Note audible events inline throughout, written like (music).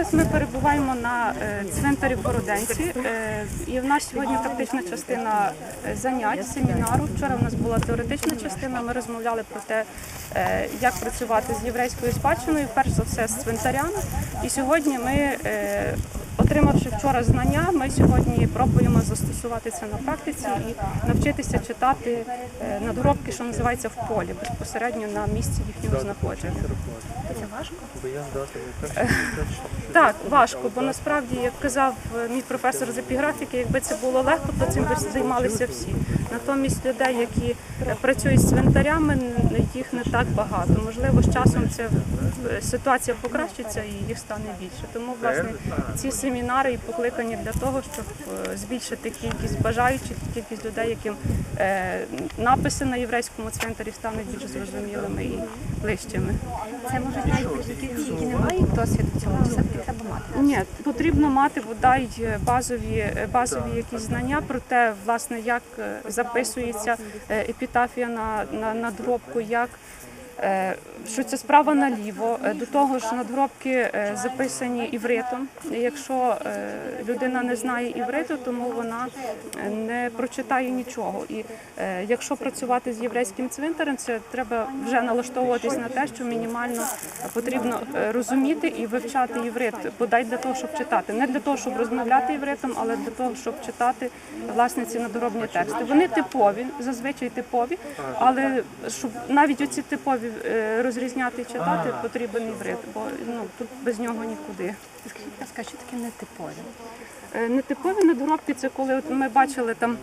Зараз ми перебуваємо на центрі в Бороденці, е, і в нас сьогодні практична частина е, занять, семінару. Вчора в нас була теоретична частина. Ми розмовляли про те, е, як працювати з єврейською спадщиною, перш за все з цвинтарями. І сьогодні ми, е, отримавши вчора знання, ми сьогодні пробуємо застосувати це на практиці і навчитися читати е, надгробки, що називається в полі, безпосередньо на місці їхнього знаходження. Це важко? Перший Так, важко, бо насправді, як казав е, мій професор з епіграфіки, якби це було легко, то цим би займалися всі. Натомість людей, які е, працюють з цвинтарями, їх не так багато. Можливо, з часом ця е, ситуація покращиться і їх стане більше. Тому власне ці семінари і покликані для того, щоб е, збільшити кількість бажаючих, кількість людей, яким написи на єврейському цвинтарі стануть більш зрозумілими і ближчими. Це можуть навіть які не мають досвіду в цьому, чи все-таки треба мати. Ні, потрібно мати бодай базові, базові якісь знання про те, власне, як записується е, епітафія на, на надгробку, як що це справа наліво. Е, До того ж, надгробки е, записані івритом. Якщо е, людина не знає івриту, тому вона е, не прочитає нічого. І е, якщо працювати з єврейським цвинтарем, це треба вже налаштовуватись на те, що мінімально потрібно е, розуміти і вивчати іврит, бодай для того, щоб читати. Не для того, щоб розмовляти івритом, але для того, щоб читати власне ці надгробні тексти. Вони типові, зазвичай типові, але щоб навіть оці типові е, розрізняти і читати, потрібен іврит, бо ну тут без нього нікуди. Скажіть, будь ласка, що таке нетипові? Е, Нетипові надгробки це коли от ми бачили там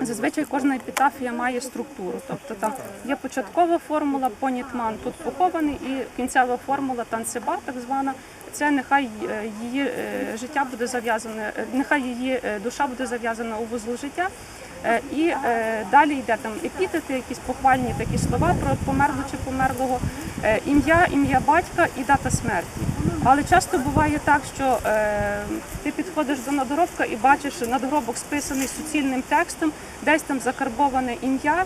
зазвичай кожна епітафія має структуру. Тобто там є початкова формула, понітман тут похований, і кінцева формула танцеба, так звана. Це нехай е, її е, життя буде зав'язане, е, нехай її е, душа буде зав'язана у вузол життя. Е, І е, далі йде там епітети, якісь похвальні такі слова про померлу чи померлого, е, ім'я, ім'я батька і дата смерті. Але часто буває так, що ти підходиш до надгробка і бачиш надгробок списаний суцільним текстом, десь там закарбоване ім'я,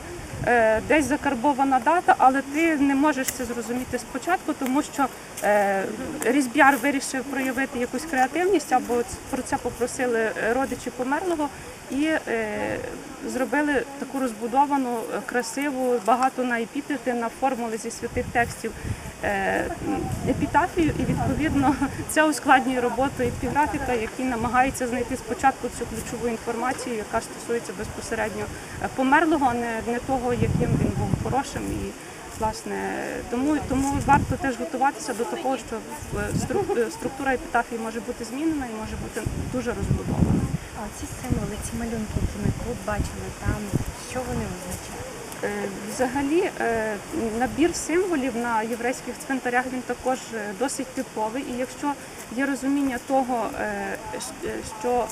десь закарбована дата, але ти не можеш це зрозуміти спочатку, тому що е, різб'яр вирішив проявити якусь креативність або про це попросили е, родичі померлого і е, зробили таку розбудовану, е, красиву, багато на епітети, на формули зі святих текстів. е, епітафію, і відповідно це ускладнює роботу епіграфіка, який намагається знайти спочатку цю ключову інформацію, яка стосується безпосередньо е, померлого, а не, того, яким він був хорошим. І власне тому, тому варто теж готуватися до того, що е, е, структура епітафії може бути змінена і може бути дуже розбудована. А ці символи, ці малюнки, які ми тут бачили, там, що вони означають? Е, Взагалі е, набір символів на єврейських цвинтарях він також е, досить типовий. І якщо є розуміння того, що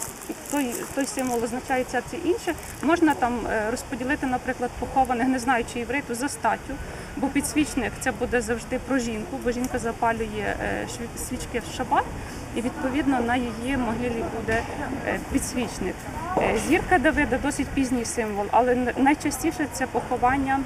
той, той символ означає це це інше, можна там розподілити, наприклад, похованих, не знаючи єврейту, за статтю, бо підсвічник це буде завжди про жінку, бо жінка запалює свічки в шабат, і відповідно на її могилі буде е, підсвічник. Е, Зірка Давида досить пізній символ, але найчастіше це поховання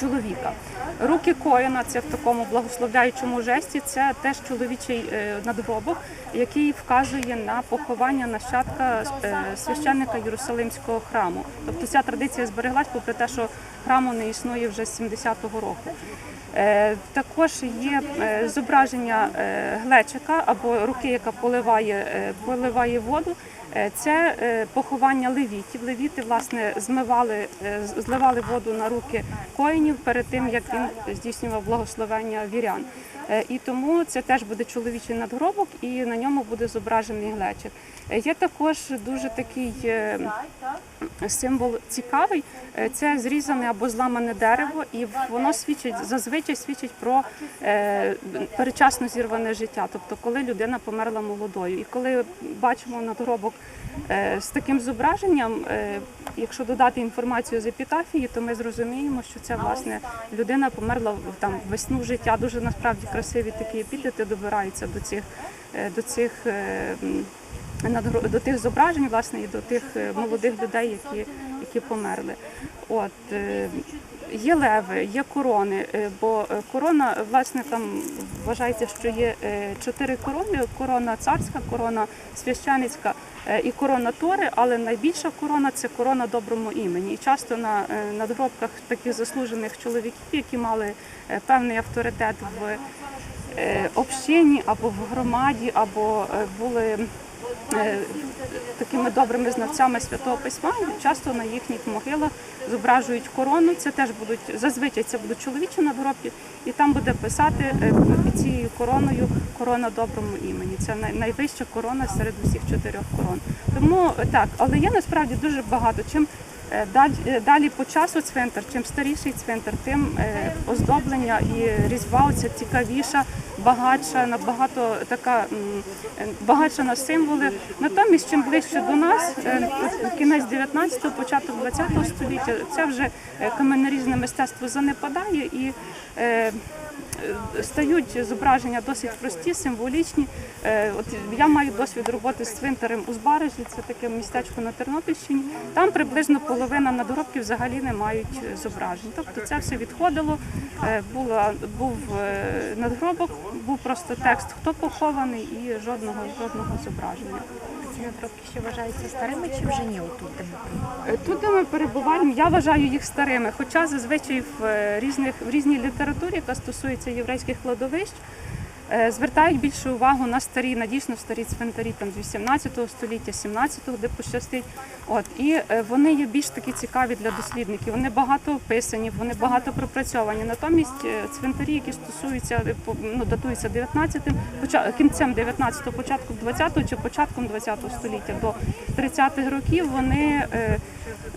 чоловіка. Руки коїна це в такому благословляючому жесті. Це теж чоловічий е, надгробок, який вказує на поховання нащадка е, священника Єрусалимського храму. Тобто ця традиція збереглась, попри те, що храму не існує вже з 70-го року. Е, Також є зображення глечика або руки, яка поливає, поливає воду. Е, Це е, поховання левітів. Левіти власне змивали, е, зливали воду на руки коїнів перед тим, як він здійснював благословення вірян. І тому це теж буде чоловічий надгробок, і на ньому буде зображений глечик. Є також дуже такий символ цікавий. Е, Це зрізане або зламане дерево, і воно свідчить зазвичай свідчить про е, перечасно зірване життя, тобто коли людина померла молодою. І коли бачимо надгробок е, з таким зображенням, якщо додати інформацію з епітафії, то ми зрозуміємо, що це власне людина померла там весну життя. Дуже насправді красиві такі епітети добираються до цих до цих. До тих зображень, власне, і до тих е, молодих людей, які, які померли. От е, Є леви, є корони, е, бо корона, власне, там вважається, що є чотири корони: корона царська, корона священицька і корона Тори, але найбільша корона це корона доброму імені. І часто на надгробках таких заслужених чоловіків, які мали певний авторитет в общині або в громаді, або були такими добрими знавцями святого письма. Часто на їхніх могилах зображують корону. Це теж будуть зазвичай це будуть чоловічі надгробки, і там буде писати е, під цією короною корона доброму імені. Це найвища корона серед усіх чотирьох корон. Тому е, так, але є насправді дуже багато. Чим е, далі, е, далі по часу цвинтар, чим старіший цвинтар, тим е, оздоблення і різьба оця цікавіша, багатша, набагато така е, багатша на символи. Натомість, чим ближче до нас, е, кінець 19-го, початок 20-го століття, це вже е, каменнорізне мистецтво занепадає і. е, е, Стають зображення досить прості, символічні. Е, От я маю досвід роботи з цвинтарем у Збаражі, це таке містечко на Тернопільщині. Там приблизно половина надгробків взагалі не мають е, зображень. Тобто це все відходило. Е, Була був е, надгробок, був просто текст, хто похований, і жодного жодного зображення. Ці надробки ще вважаються старими чи вже ні отут, де ми? Тут, де ми перебуваємо, я вважаю їх старими. Хоча зазвичай в різних в різній літературі, яка стосується єврейських кладовищ, звертають більше увагу на старі, на дійсно старі цвинтарі там з 18 століття, 17-го, де пощастить. От і е, вони є більш такі цікаві для дослідників. Вони багато описані, вони багато пропрацьовані. Натомість е, цвинтарі, які стосуються е, ну, датуються 19-м, кінцем 19-го, початком 20-го чи початком 20-го століття до 30-х років, вони е,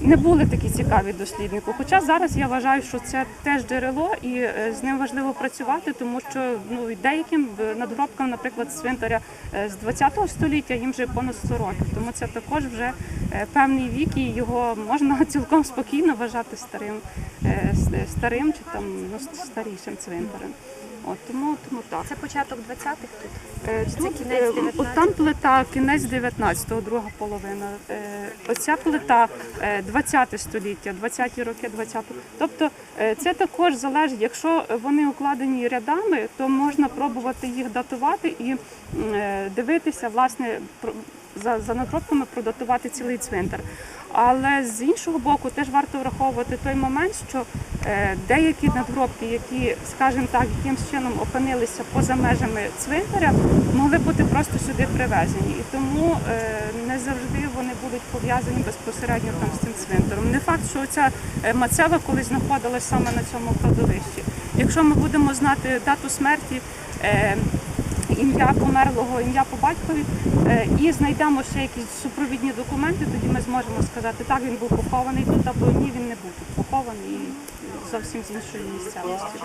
не були такі цікаві досліднику. Хоча зараз я вважаю, що це теж джерело, і е, з ним важливо працювати, тому що ну деяким надгробкам, наприклад, з цвинтаря е, з 20-го століття їм вже понад 100 років. Тому це також вже е, певний вік, і його можна (laughs) цілком спокійно вважати старим, старим чи там ну, старішим цвинтарем. От тому, тому так. Це початок 20-х тут. Е, Це Тут, кінець е, 19-го? от там плита кінець 19-го, друга половина. Е, Оця плита е, 20 століття, 20-ті роки 20-го. Тобто е, це також залежить, якщо вони укладені рядами, то можна пробувати їх датувати і е, дивитися, власне, за, за надробками продатувати цілий цвинтар. Але з іншого боку, теж варто враховувати той момент, що е, деякі надгробки, які, скажімо так, якимсь чином опинилися поза межами цвинтаря, могли бути просто сюди привезені. І тому е, не завжди вони будуть пов'язані безпосередньо там з цим цвинтаром. Не факт, що ця мацева колись знаходилась саме на цьому кладовищі. Якщо ми будемо знати дату смерті. Ім'я померлого, ім'я по батькові, е, і знайдемо ще якісь супровідні документи, тоді ми зможемо сказати, так він був похований тут, або ні, він не був тут похований зовсім з іншої місцевості.